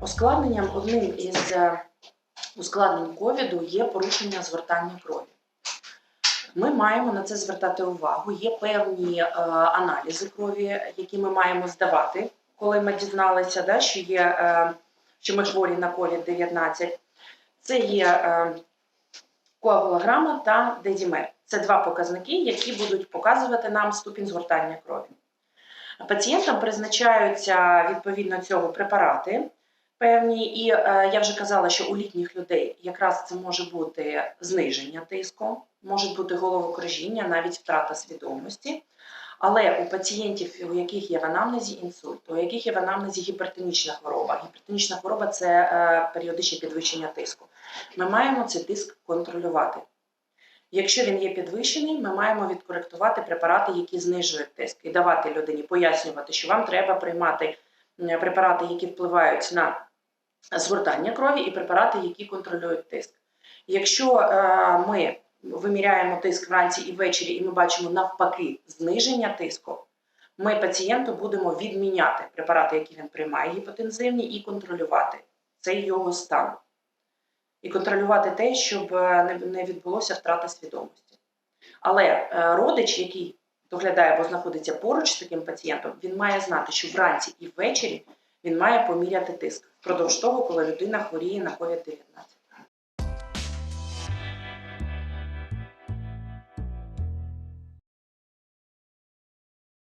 Ускладненням одним із е, ускладнень ковіду є порушення згортання крові. Ми маємо на це звертати увагу. Є певні е, аналізи крові, які ми маємо здавати, коли ми дізналися, да, що, є, е, що ми хворі на COVID-19. Це є е, коагулограма та дезімер. Це два показники, які будуть показувати нам ступінь згортання крові. Пацієнтам призначаються відповідно цього препарати певні, і е, я вже казала, що у літніх людей якраз це може бути зниження тиску, може бути головокружіння, навіть втрата свідомості. Але у пацієнтів, у яких є в анамнезі інсульт, у яких є в анамнезі гіпертонічна хвороба, гіпертонічна хвороба це е, періодичне підвищення тиску. Ми маємо цей тиск контролювати. Якщо він є підвищений, ми маємо відкоректувати препарати, які знижують тиск, і давати людині пояснювати, що вам треба приймати препарати, які впливають на згортання крові, і препарати, які контролюють тиск. Якщо е, ми виміряємо тиск вранці і ввечері, і ми бачимо навпаки зниження тиску, ми пацієнту будемо відміняти препарати, які він приймає гіпотензивні, і контролювати цей його стан. І контролювати те, щоб е, не- відбулося втрата свідомості. Але е, родич, який доглядає або знаходиться поруч з таким пацієнтом, він має знати, що вранці і ввечері він має поміряти тиск впродовж того, коли людина хворіє на COVID-19.